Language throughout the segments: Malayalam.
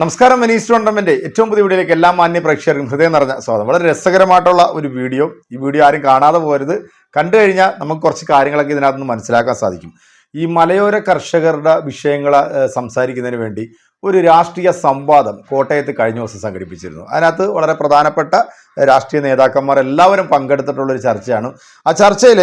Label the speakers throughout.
Speaker 1: നമസ്കാരം മനീസ് ടൂർണമെന്റ് ഏറ്റവും പുതിയ വീഡിയോയിലേക്ക് എല്ലാ മാന്യ പ്രേക്ഷകർക്കും ഹൃദയം നിറഞ്ഞ സ്വാഗതം. വളരെ രസകരമായിട്ടുള്ള ഒരു വീഡിയോ. ഈ വീഡിയോ ആരും കാണാതെ പോരുത് കണ്ടു കഴിഞ്ഞാൽ നമുക്ക് കുറച്ച് കാര്യങ്ങളൊക്കെ ഇതിനകത്ത് നിന്ന് മനസ്സിലാക്കാൻ സാധിക്കും. ഈ മലയോര കർഷകരുടെ വിഷയങ്ങൾ സംസാരിക്കുന്നതിന് വേണ്ടി ഒരു രാഷ്ട്രീയ സംവാദം കോട്ടയത്ത് കഴിഞ്ഞ ദിവസം സംഘടിപ്പിച്ചിരുന്നു. അതിനകത്ത് വളരെ പ്രധാനപ്പെട്ട രാഷ്ട്രീയ നേതാക്കന്മാർ എല്ലാവരും പങ്കെടുത്തിട്ടുള്ളൊരു ചർച്ചയാണ്. ആ ചർച്ചയിൽ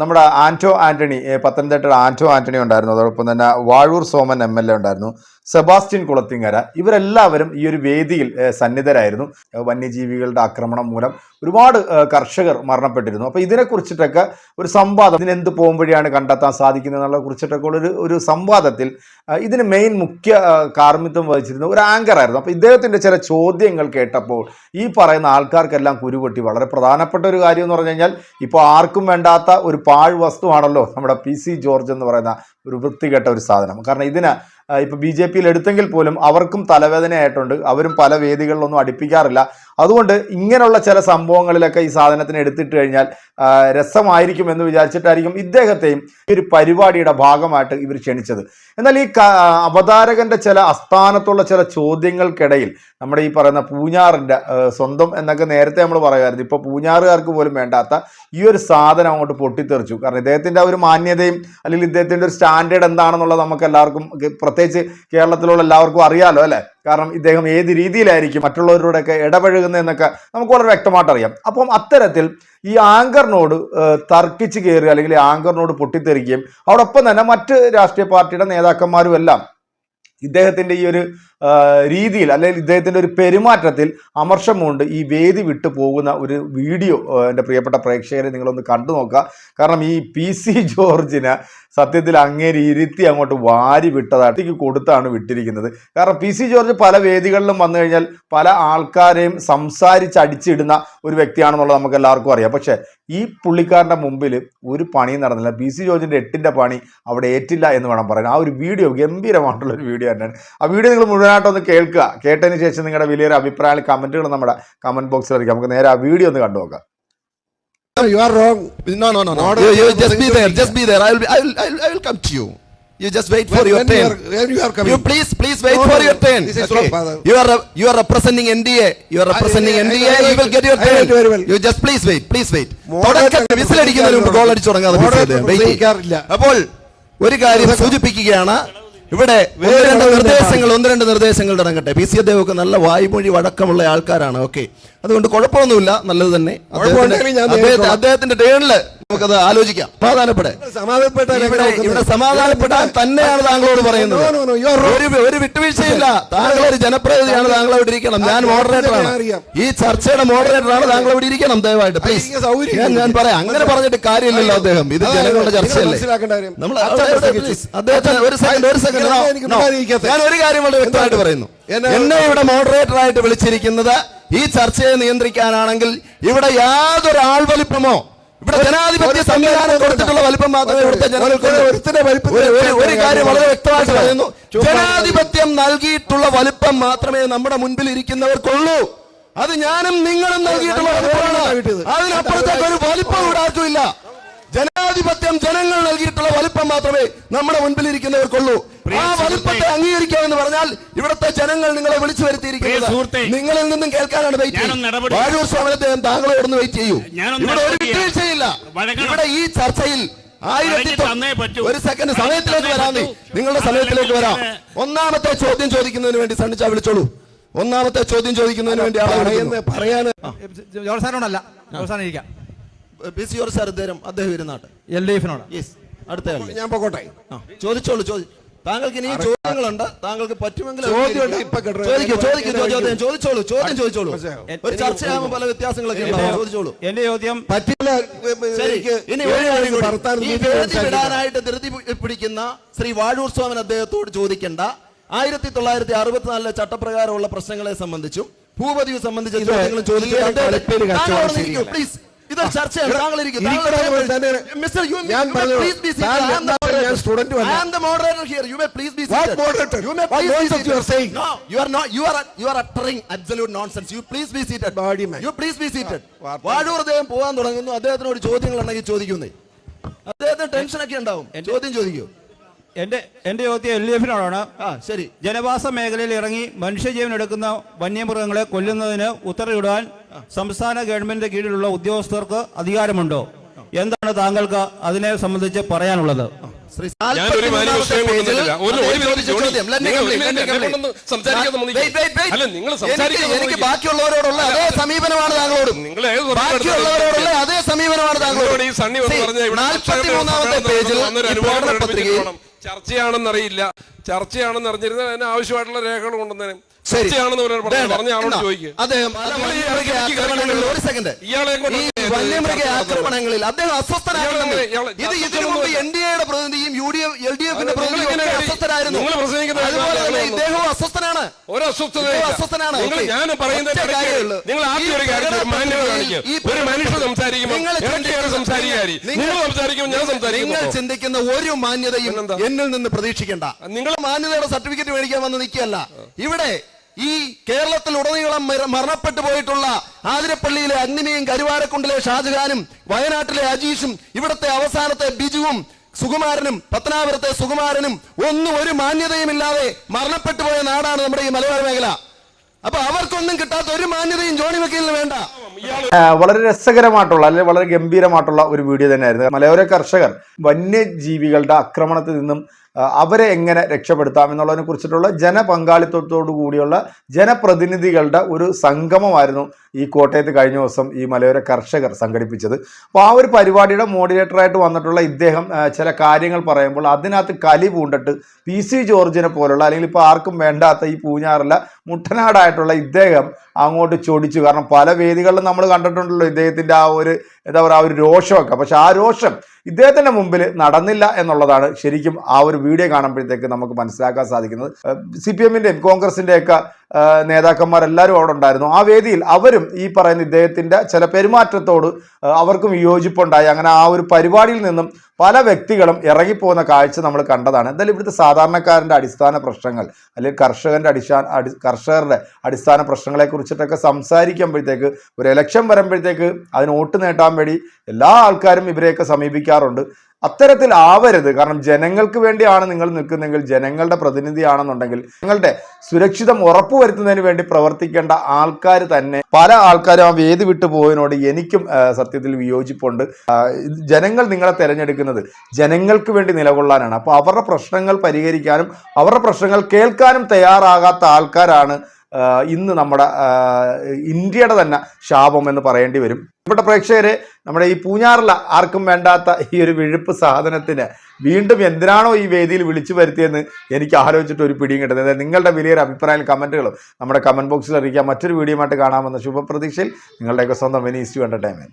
Speaker 1: നമ്മുടെ ആന്റോ ആന്റണി പത്തനംതിട്ടയുടെ ആന്റോ ആന്റണി ഉണ്ടായിരുന്നു. അതോടൊപ്പം തന്നെ Vazhoor Soman M L A ഉണ്ടായിരുന്നു. സെബാസ്റ്റ്യൻ കുളത്തിങ്കര ഇവരെല്ലാവരും ഈ ഒരു വേദിയിൽ സന്നിധരായിരുന്നു. വന്യജീവികളുടെ ആക്രമണം മൂലം ഒരുപാട് കർഷകർ മരണപ്പെട്ടിരുന്നു. അപ്പോൾ ഇതിനെക്കുറിച്ചിട്ടൊക്കെ ഒരു സംവാദം ഇതിനെന്ത് പോകുമ്പോഴാണ് കണ്ടെത്താൻ സാധിക്കുന്നത് എന്നുള്ള കുറിച്ചിട്ടൊക്കെ ഉള്ളൊരു ഒരു സംവാദത്തിൽ ഇതിന് മെയിൻ മുഖ്യ കാർമ്മിത്വം വഹിച്ചിരുന്ന ഒരു ആങ്കറായിരുന്നു അപ്പോൾ ഇദ്ദേഹത്തിന്റെ ചില ചോദ്യങ്ങൾ കേട്ടപ്പോൾ ഈ പറയുന്ന ആൾക്കാർക്കെല്ലാം കുരുപൊട്ടി. വളരെ പ്രധാനപ്പെട്ട ഒരു കാര്യം എന്ന് പറഞ്ഞു കഴിഞ്ഞാൽ ഇപ്പോൾ ആർക്കും വേണ്ടാത്ത ഒരു പാഴ് വസ്തുവാണല്ലോ നമ്മുടെ പി സി ജോർജ് എന്ന് പറയുന്ന ഒരു വൃത്തികെട്ട ഒരു സാധനം. കാരണം ഇതിന് ഇപ്പോൾ ഇപ്പൊ ബി ജെ പിയിൽ എടുത്തെങ്കിൽ പോലും അവർക്കും തലവേദനയായിട്ടുണ്ട്. അവരും പല വേദികളിലൊന്നും അടുപ്പിക്കാറില്ല. അതുകൊണ്ട് ഇങ്ങനെയുള്ള ചില സംഭവങ്ങളിലൊക്കെ ഈ സാധനത്തിന് എടുത്തിട്ട് കഴിഞ്ഞാൽ രസമായിരിക്കും എന്ന് വിചാരിച്ചിട്ടായിരിക്കും ഇദ്ദേഹത്തെയും ഈ ഒരു പരിപാടിയുടെ ഭാഗമായിട്ട് ഇവർ ക്ഷണിച്ചത്. എന്നാൽ ഈ അവതാരകന്റെ ചില അസ്ഥാനത്തുള്ള ചില ചോദ്യങ്ങൾക്കിടയിൽ നമ്മുടെ ഈ പറയുന്ന പൂഞ്ഞാറിന്റെ സ്വന്തം എന്നൊക്കെ നേരത്തെ നമ്മൾ പറയുമായിരുന്നു. ഇപ്പൊ പൂഞ്ഞാറുകാർക്ക് പോലും വേണ്ടാത്ത ഈ ഒരു സാധനം അങ്ങോട്ട് പൊട്ടിത്തെറിച്ചു. കാരണം ഇദ്ദേഹത്തിന്റെ ഒരു മാന്യതയും അല്ലെങ്കിൽ ഇദ്ദേഹത്തിന്റെ ഒരു സ്റ്റാൻഡേർഡ് എന്താണെന്നുള്ളത് നമുക്ക് എല്ലാവർക്കും പ്രത്യേകിച്ച് കേരളത്തിലുള്ള എല്ലാവർക്കും അറിയാലോ അല്ലെ? കാരണം ഇദ്ദേഹം ഏത് രീതിയിലായിരിക്കും മറ്റുള്ളവരോടൊക്കെ ഇടപഴകുന്നതെന്നൊക്കെ നമുക്ക് വളരെ വ്യക്തമായിട്ട് അറിയാം അപ്പം അത്തരത്തിൽ ഈ ആങ്കറിനോട് തർക്കിച്ച് കയറുക അല്ലെങ്കിൽ ആങ്കറിനോട് പൊട്ടിത്തെറിക്കുകയും അതോടൊപ്പം തന്നെ മറ്റ് രാഷ്ട്രീയ പാർട്ടിയുടെ നേതാക്കന്മാരും എല്ലാം ഇദ്ദേഹത്തിന്റെ ഈ ഒരു രീതിയിൽ അല്ലെങ്കിൽ ഇദ്ദേഹത്തിന്റെ ഒരു പെരുമാറ്റത്തിൽ അമർഷം കൊണ്ട് ഈ വേദി വിട്ടു പോകുന്ന ഒരു വീഡിയോ എന്റെ പ്രിയപ്പെട്ട പ്രേക്ഷകരെ നിങ്ങളൊന്ന് കണ്ടു നോക്കുക കാരണം ഈ പി സി ജോർജിന് സത്യത്തിൽ അങ്ങേരി ഇരുത്തി അങ്ങോട്ട് വാരി വിട്ടതാണ്. വിട്ടതായിട്ട് കൊടുത്താണ് വിട്ടിരിക്കുന്നത്. കാരണം പി സി ജോർജ് പല വേദികളിലും വന്നു കഴിഞ്ഞാൽ പല ആൾക്കാരെയും സംസാരിച്ച് അടിച്ചിടുന്ന ഒരു വ്യക്തിയാണെന്നുള്ളത് നമുക്ക് എല്ലാവർക്കും അറിയാം. പക്ഷേ ഈ പുള്ളിക്കാരന്റെ മുമ്പിൽ ഒരു പണിയും നടന്നില്ല. പി സി ജോർജിന്റെ എട്ടിന്റെ പണി അവിടെ ഏറ്റില്ല എന്ന് വേണം പറയാൻ. ആ ഒരു വീഡിയോ ഗംഭീരമായിട്ടുള്ള ഒരു വീഡിയോ തന്നെയാണ്. ആ വീഡിയോ നിങ്ങൾ മുഴുവനായിട്ടൊന്ന് കേൾക്കുക. കേട്ടതിന് ശേഷം നിങ്ങളുടെ വലിയൊരു അഭിപ്രായങ്ങൾ കമന്റുകൾ നമ്മുടെ കമന്റ് ബോക്സിൽ നമുക്ക് നേരെ ആ വീഡിയോ ഒന്ന് കണ്ടു നോക്കാം
Speaker 2: You are wrong.
Speaker 3: No, no, no, no. You, You,
Speaker 2: you
Speaker 3: just be there. Just be there. I will. Be, I will. I will, I will come to you. You just wait for
Speaker 2: When,
Speaker 3: your
Speaker 2: when
Speaker 3: turn.
Speaker 2: you are, when you are coming.
Speaker 3: You please, please wait
Speaker 2: No,
Speaker 3: for
Speaker 2: no,
Speaker 3: your
Speaker 2: no.
Speaker 3: turn.
Speaker 2: This is
Speaker 3: okay.
Speaker 2: wrong, father.
Speaker 3: You are you are representing NDA. You are representing
Speaker 2: I- I-
Speaker 3: NDA.
Speaker 2: I- I,
Speaker 3: you will get your
Speaker 2: I
Speaker 3: turn.
Speaker 2: very well.
Speaker 3: You just please wait. Please wait. അടിക്കുന്നതിന് മുമ്പ് ഗോൾ അടിച്ചു തുടങ്ങാതെ. അപ്പോൾ ഒരു കാര്യം സൂചിപ്പിക്കുകയാണ് ഇവിടെ ഒന്ന്
Speaker 2: വേറെ
Speaker 3: രണ്ട് നിർദ്ദേശങ്ങൾ ഒന്ന് രണ്ട് നിർദ്ദേശങ്ങൾ തുടങ്ങട്ടെ പി സി അദ്ദേഹമൊക്കെ നല്ല വായ്മൊഴി വഴക്കമുള്ള ആൾക്കാരാണ്. ഓക്കെ. അതുകൊണ്ട് കുഴപ്പമൊന്നുമില്ല. നല്ലത് തന്നെ. അദ്ദേഹത്തിന്റെ ടേണിൽ നമുക്കത് ആലോചിക്കാം. സമാധാനപ്പെടെ
Speaker 2: സമാധാനപ്പെട്ടാൽ
Speaker 3: ഇവിടെ സമാധാനപ്പെടാൻ തന്നെയാണ് താങ്കളോട് പറയുന്നത്. ഒരു ഒരു വിട്ടുവീഴ്ചയില്ല. താങ്കൾ ഒരു ജനപ്രതിനിധിയാണ് താങ്കൾ അവിടെ ഇരിക്കണം. ഞാൻ
Speaker 2: മോഡറേറ്ററാണ്
Speaker 3: ഈ ചർച്ചയുടെ മോഡറേറ്റർ ആണ് താങ്കൾ ഇവിടെ ഇരിക്കണം ദയവായിട്ട്. പ്ലീസ് ഞാൻ ഞാൻ പറയാം. അങ്ങനെ പറഞ്ഞിട്ട് കാര്യമില്ലല്ലോ അദ്ദേഹം. ഇത് ജനങ്ങളുടെ ചർച്ചയല്ലേ? നമ്മൾ അദ്ദേഹത്തിന് ഒരു സെക്കൻഡ് ഒരു സെക്കൻഡ്. ഞാൻ ഒരു കാര്യം വളരെ വ്യക്തമായിട്ട് പറയുന്നു.
Speaker 2: എന്നെ-
Speaker 3: എന്നെ ഇവിടെ മോഡറേറ്റർ ആയിട്ട് വിളിച്ചിരിക്കുന്നത് ഈ ചർച്ചയെ നിയന്ത്രിക്കാനാണെങ്കിൽ ഇവിടെ യാതൊരു ആൾവലിപ്പമോ ഇവിടെ ജനാധിപത്യ സംവിധാനം കൊടുത്തിട്ടുള്ള വലിപ്പം മാത്രമേ ഇവിടുത്തെ ഒരു- കാര്യം വളരെ വ്യക്തമായിട്ട് പറയുന്നു. ജനാധിപത്യം നൽകിയിട്ടുള്ള വലിപ്പം മാത്രമേ നമ്മുടെ മുൻപിൽ ഇരിക്കുന്നവർക്കുള്ളൂ. അത് ഞാനും നിങ്ങളും നൽകിയിട്ടുള്ള. അതിനപ്പുറത്തേക്ക് ഒരു വലിപ്പം ഇവിടെ ആർക്കും ഇല്ല. ജനാധിപത്യം ജനങ്ങൾ നൽകിയിട്ടുള്ള വലുപ്പം മാത്രമേ നമ്മുടെ മുൻപിൽ ഇരിക്കുന്നവർക്കുള്ളൂ ആ വലുപ്പത്തെ അംഗീകരിക്കുക എന്ന് പറഞ്ഞാൽ ഇവിടുത്തെ ജനങ്ങൾ നിങ്ങളെ വിളിച്ചു വരുത്തിയിരിക്കുന്നത് നിങ്ങളിൽ നിന്നും കേൾക്കാനാണ് വെയിറ്റ് വാഴൂർ സ്വാമിനദ്ദേഹം താങ്കളോടൊന്ന് വെയിറ്റ് ചെയ്യൂ. ഇവിടെ ഒരു. വിട്ടുവീഴ്ചയില്ല ഇവിടെ ഈ ചർച്ചയിൽ ആയിരത്തി. ഒരു സെക്കൻഡ് സമയത്തിലേക്ക് വരാം നിങ്ങളുടെ സമയത്തിലേക്ക് വരാം. ഒന്നാമത്തെ ചോദ്യം ചോദിക്കുന്നതിന് വേണ്ടി സണ്ണിച്ചാ വിളിച്ചോളൂ. ഒന്നാമത്തെ ചോദ്യം ചോദിക്കുന്നതിന് വേണ്ടി ആളെ
Speaker 2: പറയാൻ
Speaker 3: വിളിക്കുന്നു.
Speaker 2: പറയാന്
Speaker 4: ജോർജ് സാറിനോടല്ല ജോർജ് സാറിന് ഇരിക്കാം
Speaker 3: പി സി ഓർ സാർ അദ്ദേഹം അദ്ദേഹം ഇരുന്നാട്ടെ.
Speaker 4: എൽ ഡി എഫിനോട്.
Speaker 3: യെസ് അടുത്ത
Speaker 2: ഞാൻ പോകട്ടെ
Speaker 3: ചോദിച്ചോളൂ ചോദി താങ്കൾക്ക് ഇനി ചോദ്യങ്ങളുണ്ട്. താങ്കൾക്ക് പറ്റുമെങ്കിൽ ചോദിച്ചോളൂ ചോദ്യം ചോദിച്ചോളൂ.
Speaker 2: മനസ്സിലായോ?
Speaker 3: ഒരു ചർച്ചയാകുമ്പോൾ പല വ്യത്യാസങ്ങളൊക്കെ ഉണ്ടാവും. ചോദിച്ചോളൂ.
Speaker 4: എന്റെ ചോദ്യം
Speaker 2: പറ്റില്ല
Speaker 3: ശരി ഇനി. വിടാനായിട്ട് ധൃതി പിടിക്കുന്ന ശ്രീ വാഴൂർ സ്വാമൻ അദ്ദേഹത്തോട് ചോദിക്കേണ്ട. ആയിരത്തി തൊള്ളായിരത്തി അറുപത്തിനാലിലെ ചട്ടപ്രകാരമുള്ള പ്രശ്നങ്ങളെ സംബന്ധിച്ചും ഭൂപതിയെ സംബന്ധിച്ച ചോദ്യങ്ങളും
Speaker 2: ശരിയല്ല.
Speaker 3: പ്ലീസ് പോവാൻ തുടങ്ങുന്നു. അദ്ദേഹത്തിനോട് ചോദ്യങ്ങൾ ഉണ്ടെങ്കിൽ ചോദിക്കുന്നേ. അദ്ദേഹത്തിന് ടെൻഷൻ ഉണ്ടാവും. ചോദ്യം ചോദിക്കൂ.
Speaker 5: എന്റെ എന്റെ ചോദ്യം എൽ ഡി എഫിനോടാണ്.
Speaker 3: ശരി.
Speaker 5: ജനവാസ മേഖലയിൽ ഇറങ്ങി മനുഷ്യജീവൻ എടുക്കുന്ന വന്യമൃഗങ്ങളെ കൊല്ലുന്നതിന് ഉത്തരവിടാൻ സംസ്ഥാന ഗവൺമെന്റിന്റെ കീഴിലുള്ള ഉദ്യോഗസ്ഥർക്ക് അധികാരമുണ്ടോ? എന്താണ് താങ്കൾക്ക് അതിനെ സംബന്ധിച്ച് പറയാനുള്ളത്?
Speaker 3: എനിക്ക് എനിക്ക് ബാക്കിയുള്ളവരോടുള്ള അതേ സമീപനമാണ് താങ്കളോടും. ബാക്കിയുള്ളവരോടുള്ള അതേ സമീപനമാണ് താങ്കളോട്. നാൽപ്പത്തി മൂന്നാമത്തെ പേജിൽ പത്രികയിൽ.
Speaker 6: ചർച്ചയാണെന്നറിയില്ല. ചർച്ചയാണെന്ന് അറിഞ്ഞിരുന്നത് അതിന് ആവശ്യമായിട്ടുള്ള രേഖകൾ കൊണ്ടുവന്നേനെ.
Speaker 3: ആക്രമണങ്ങളിൽ അദ്ദേഹം അസ്വസ്ഥനായിരുന്നു. ഇത് ഇതിനു മുമ്പ് എൻ ഡി എയുടെ പ്രതിനിധിയും U D F L D എഫിന്റെ പ്രതിനിധിയും
Speaker 6: നിങ്ങൾ
Speaker 3: ഒക്കെ
Speaker 6: ഇങ്ങനെ
Speaker 3: അസ്വസ്ഥരായിരുന്നു. അതുപോലെ തന്നെ ഇദ്ദേഹവും അസ്വസ്ഥനാണ്.
Speaker 6: ഒരു
Speaker 3: അസ്വസ്ഥനാണ്.
Speaker 6: ഞാൻ പറയുന്നത്. നിങ്ങൾ ആദ്യം ഒരു കാര്യം ഒരു സംസാരിക്കുമ്പോൾ
Speaker 3: നിങ്ങൾ
Speaker 6: സംസാരിക്കുമ്പോൾ ഞാൻ
Speaker 3: ചിന്തിക്കുന്ന ഒരു മാന്യതയും? എന്നിൽ നിന്ന് പ്രതീക്ഷിക്കേണ്ട. നിങ്ങൾ മാന്യതയുടെ സർട്ടിഫിക്കറ്റ് മേടിക്കാൻ വന്ന് നിൽക്കുകയല്ല. ഇവിടെ ഈ കേരളത്തിൽ ഉടനീളം മരണപ്പെട്ടു പോയിട്ടുള്ള ആതിരപ്പള്ളിയിലെ അഗ്നിനെയും കരുവാരക്കുണ്ടിലെ ഷാജഹാനും വയനാട്ടിലെ അജീഷും ഇവിടുത്തെ അവസാനത്തെ ബിജുവും സുകുമാരനും പത്തനാപുരത്തെ സുകുമാരനും ഒന്നും ഒരു മാന്യതയും ഇല്ലാതെ മരണപ്പെട്ടു പോയ നാടാണ് നമ്മുടെ ഈ മലയോര മേഖല. അപ്പൊ അവർക്കൊന്നും കിട്ടാത്ത ഒരു മാന്യതയും ജോണി വക്കീലിന് വേണ്ട.
Speaker 1: വളരെ രസകരമായിട്ടുള്ള അല്ലെങ്കിൽ വളരെ ഗംഭീരമായിട്ടുള്ള ഒരു വീഡിയോ തന്നെയായിരുന്നു. മലയോര കർഷകർ വന്യജീവികളുടെ ആക്രമണത്തിൽ നിന്നും അവരെ എങ്ങനെ രക്ഷപ്പെടുത്താം എന്നുള്ളതിനെ കുറിച്ചിട്ടുള്ള ജനപങ്കാളിത്തത്തോടു കൂടിയുള്ള ജനപ്രതിനിധികളുടെ ഒരു സംഗമമായിരുന്നു ഈ കോട്ടയത്ത് കഴിഞ്ഞ ദിവസം ഈ മലയോര കർഷകർ സംഘടിപ്പിച്ചത്. അപ്പോൾ ആ ഒരു പരിപാടിയുടെ മോഡിനേറ്ററായിട്ട് വന്നിട്ടുള്ള ഇദ്ദേഹം ചില കാര്യങ്ങൾ പറയുമ്പോൾ അതിനകത്ത് കലി പൂണ്ടിട്ട് പി സി ജോർജിനെ പോലുള്ള അല്ലെങ്കിൽ ഇപ്പോൾ ആർക്കും വേണ്ടാത്ത ഈ പൂഞ്ഞാറില്ല മുട്ടനാടായിട്ടുള്ള ഇദ്ദേഹം അങ്ങോട്ട് ചൊടിച്ചു കാരണം പല വേദികളിലും നമ്മൾ കണ്ടിട്ടുണ്ടല്ലോ ഇദ്ദേഹത്തിന്റെ ആ ഒരു എന്താ പറയുക ആ ഒരു രോഷമൊക്കെ. പക്ഷെ ആ രോഷം ഇദ്ദേഹത്തിന്റെ മുമ്പിൽ നടന്നില്ല എന്നുള്ളതാണ് ശരിക്കും ആ ഒരു വീഡിയോ കാണുമ്പോഴത്തേക്ക് നമുക്ക് മനസ്സിലാക്കാൻ സാധിക്കുന്നത്. സി പി എമ്മിന്റെയും കോൺഗ്രസിന്റെയൊക്കെ നേതാക്കന്മാരെല്ലാവരും അവിടെ ഉണ്ടായിരുന്നു. ആ വേദിയിൽ അവരും ഈ പറയുന്ന ഇദ്ദേഹത്തിന്റെ ചില പെരുമാറ്റത്തോട് അവർക്കും യോജിപ്പുണ്ടായി. അങ്ങനെ ആ ഒരു പരിപാടിയിൽ നിന്നും പല വ്യക്തികളും ഇറങ്ങിപ്പോകുന്ന കാഴ്ച നമ്മൾ കണ്ടതാണ്. എന്തായാലും ഇവിടുത്തെ സാധാരണക്കാരന്റെ അടിസ്ഥാന പ്രശ്നങ്ങൾ അല്ലെങ്കിൽ കർഷകന്റെ അടിസ്ഥാന അടി കർഷകരുടെ അടിസ്ഥാന പ്രശ്നങ്ങളെ കുറിച്ചിട്ടൊക്കെ സംസാരിക്കുമ്പോഴത്തേക്ക് ഒരു ഇലക്ഷൻ വരുമ്പോഴത്തേക്ക് അതിന് വോട്ട് നേട്ടാൻ വേണ്ടി എല്ലാ ആൾക്കാരും ഇവരെയൊക്കെ സമീപിക്കാറുണ്ട്. അത്തരത്തിൽ ആവരുത്. കാരണം ജനങ്ങൾക്ക് വേണ്ടിയാണ് നിങ്ങൾ നിൽക്കുന്നതെങ്കിൽ ജനങ്ങളുടെ പ്രതിനിധിയാണെന്നുണ്ടെങ്കിൽ നിങ്ങളുടെ സുരക്ഷിതം ഉറപ്പുവരുത്തുന്നതിന് വേണ്ടി പ്രവർത്തിക്കേണ്ട ആൾക്കാർ തന്നെ പല ആൾക്കാരും ആ വേദി വിട്ടു പോയതിനോട് എനിക്കും സത്യത്തിൽ വിയോജിപ്പുണ്ട്. ജനങ്ങൾ നിങ്ങളെ തിരഞ്ഞെടുക്കുന്നത് ജനങ്ങൾക്ക് വേണ്ടി നിലകൊള്ളാനാണ്. അപ്പോൾ അവരുടെ പ്രശ്നങ്ങൾ പരിഹരിക്കാനും അവരുടെ പ്രശ്നങ്ങൾ കേൾക്കാനും തയ്യാറാകാത്ത ആൾക്കാരാണ് ഇന്ന് നമ്മുടെ ഇന്ത്യയുടെ തന്നെ ശാപം എന്ന് പറയേണ്ടി വരും. ഇവിടെ പ്രേക്ഷകരെ നമ്മുടെ ഈ പൂഞ്ഞാറില ആർക്കും വേണ്ടാത്ത ഈ ഒരു വിഴുപ്പ് സാധനത്തിന് വീണ്ടും എന്തിനാണോ ഈ വേദിയിൽ വിളിച്ചു വരുത്തിയെന്ന് എനിക്ക് ആലോചിച്ചിട്ട് ഒരു പിടിയും കിട്ടുന്നത് നിങ്ങളുടെ വലിയൊരു അഭിപ്രായം കമന്റുകളും നമ്മുടെ കമന്റ് ബോക്സിൽ അറിയിക്കാം. മറ്റൊരു വീഡിയോ ആയിട്ട് കാണാമെന്ന ശുഭപ്രതീക്ഷയിൽ നിങ്ങളുടെയൊക്കെ സ്വന്തം വെനീസ് ടു എന്റർടൈൻമെന്റ്